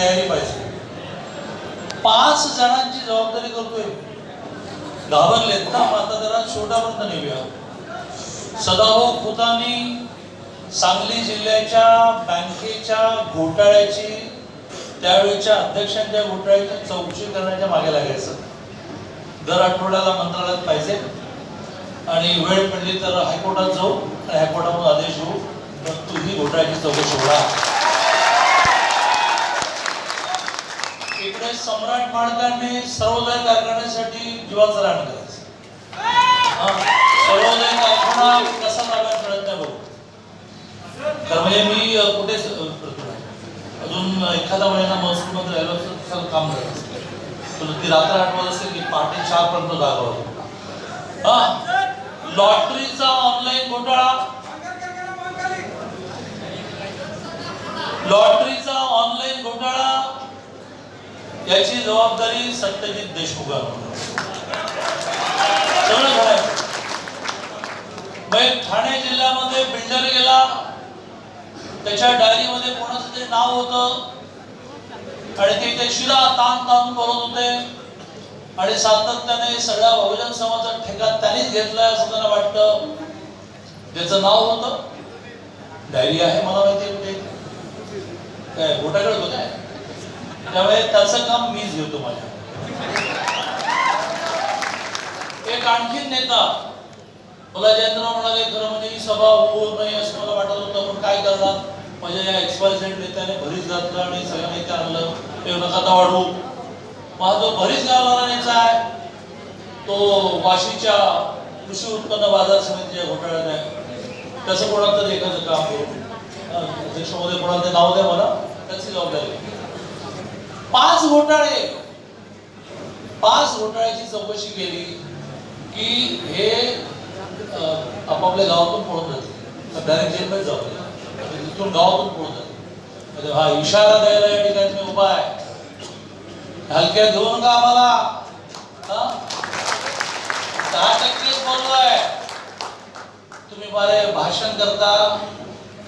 तयारी पाहिजे. पाच जणांची जबाबदारी करतोय. घाबरलेत ना आता जरा शेवटापर्यंत नेऊया. सदाभाऊ खोतांनी सांगली जिल्ह्याच्या बँकेच्या घोटाळ्याची त्यावेळेच्या अध्यक्षांच्या घोटाळ्याची चौकशी करण्याच्या मागे लागायचं. दर आठवड्याला मंत्रालयात पाहिजे. आणि वेळ पडली तर हायकोर्टात जाऊ आणि हायकोर्टामधून आदेश घेऊ तर तुम्ही घोटाळ्याची चौकशी होणार इकडे सम्राट माडकांनी सर्वोदय कारखान्यासाठी जीवाचं रान करायचं. सर्वोदय कारखाना कसा ताब्यात मिळत नाही बघू. तर म्हणजे मी कुठे अजून एखादा महिना महसूल मध्ये राहिलो तर काम करायचं तुला ती रात्र आठवत असेल की पहाटे चार पर्यंत जागा होतो. हा लॉटरीचा ऑनलाईन घोटाळा. लॉटरी याची जबाबदारी सत्यजित देशमुखांवर सगळं ठाणे जिल्ह्यामध्ये बिल्डर गेला. त्याच्या डायरीमध्ये कोणाचं ते नाव होतं. आणि ते ते शिला ताण ताण करत होते. आणि सातत्याने सगळ्या बहुजन समाजाचा ठेका त्यांनीच घेतलाय असं त्यांना वाटतं. त्याचं नाव होतं. डायरी आहे मला माहिती आहे काय बोटाकडे होत काय? त्यामुळे त्याचं काम मीच घेतो माझ्या. एक आणखीन नेता. मला जयंतराव म्हणाले खरं म्हणजे ही सभा होऊ नाही असं मला वाटत होतं पण काय करणार? माझ्या या एक्सपायझेड नेत्याने भरीच घातलं आणि सगळ्या नेत्या आणलं. ते नका वाढवू माझा जो भरीच गावला नेता आहे तो वाशीच्या कृषी उत्पन्न बाजार समितीच्या घोटाळ्यात आहे. त्याचं कोणाला तरी एखादं काम करू अध्यक्षमध्ये कोणाला ते नाव द्या मला. त्याची जबाबदारी पाच घोटाळे. पाच घोटाळ्याची चौकशी केली की हे आपापल्या गावातून पळून जाते. डायरेक्ट जेलमध्ये जाऊ तिथून गावातून पळून जाते. म्हणजे हा इशारा द्यायला या ठिकाणी मी उभा आहे. हलक्या घेऊन का आम्हाला? हा? दहा टक्केच बोललोय तुम्ही मला भाषण करता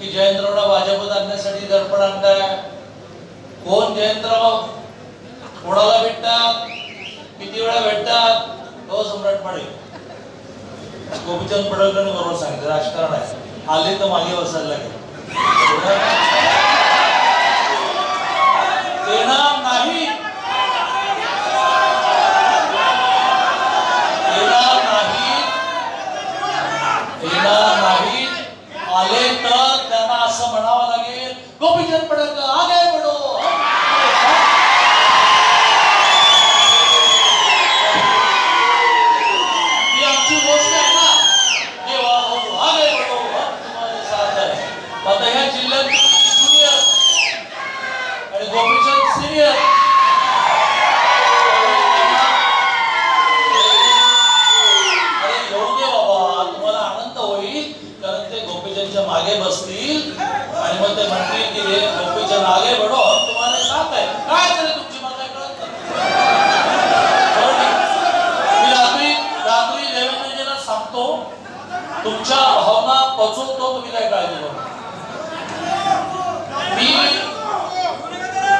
की जयंतरावला भाजपत आणण्यासाठी दडपण आणताय. कोण जयंतराव? कोणाला भेटतात? किती वेळा भेटतात? हो सम्राट पाडे गोपीचंद पडळकर बरोबर सांगितलं राजकारण आहे. आले तर मागे बसायला लागेल येणार नाही येणार नाही येणार नाही आले तर त्यांना असं म्हणावं लागेल गोपीचंद पडळकर आगे बढो ही आमची गोष्ट आहे ना देवा हो आगे बढो हम तुम्हारे साथ है आता ह्या जिल्ह्यात ज्युनियर आणि गोपीचंद सिनियर अरे येऊ दे बाबा तुम्हाला आनंद होईल कारण ते मागे बसतील आणि मग ते म्हणतील की हे गोपीच्या मागे बडो हम तुम्हारे साथ है काय तरी तुमची मला कळत मी रात्री रात्री देवेंद्रजीला सांगतो तुमच्या भावना पचवतो तुम्ही काय काळजी करू मी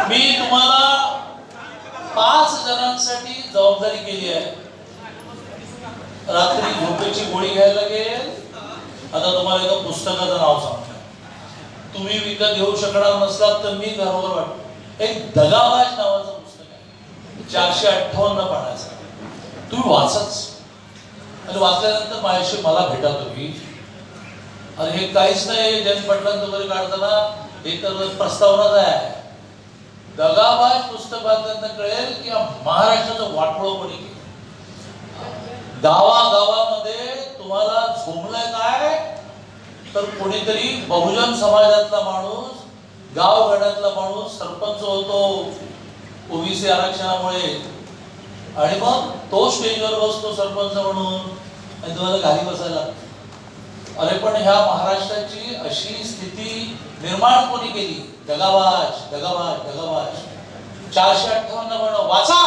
मी तुम्हाला पाच जणांसाठी जबाबदारी केली आहे. रात्री झोपेची गोळी घ्यायला लागेल आता तुम्हाला एका पुस्तकाचं नाव सांगतो तुम्ही विकत घेऊ शकणार नसलात तर मी घरावर वाटतो. एक दगाबाज नावाचं पुस्तक आहे. चारशे अठ्ठावन्न पानाचं. तुम्ही वाचच. आणि वाचल्यानंतर माझ्याशी मला भेटा तुम्ही. अरे हे काहीच नाही जयंत पाटलांचं वगैरे काढताना हे तर प्रस्तावनाच आहे. दगाबाज पुस्तक वाचल्यानंतर कळेल की महाराष्ट्राचं वाटोळं कोणी केलं? गावागावामध्ये तुम्हाला झोमलंय काय? तर कोणीतरी बहुजन समाजातला माणूस गावगड्यातला माणूस सरपंच होतो ओबीसी आरक्षणामुळे. आणि मग तो स्टेजवर बसतो सरपंच म्हणून आणि तुम्हाला घाली बसायला अरे पण ह्या महाराष्ट्राची अशी स्थिती निर्माण कोणी केली? दगाबाज दगाबाज दगाबाज. चारशे अठ्ठावन्न म्हणून वाचा!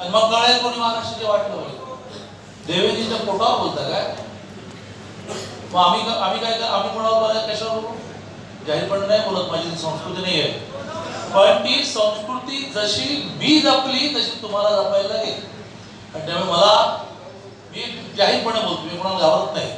आणि मग कळेल कोणी महाराष्ट्राची वाट लावली देवेंद्रच्या पोटावर बोलता काय? मग आम्ही आम्ही काय आम्ही कोणावर कशावर बोलू? जाहीरपणे नाही बोलत माझी संस्कृती नाही आहे. पण ती संस्कृती जशी मी जपली तशी तुम्हाला जपायला लागेल. आणि त्यामुळे मला मी जाहीरपणे बोलतो मी कोणाला घाबरत नाही.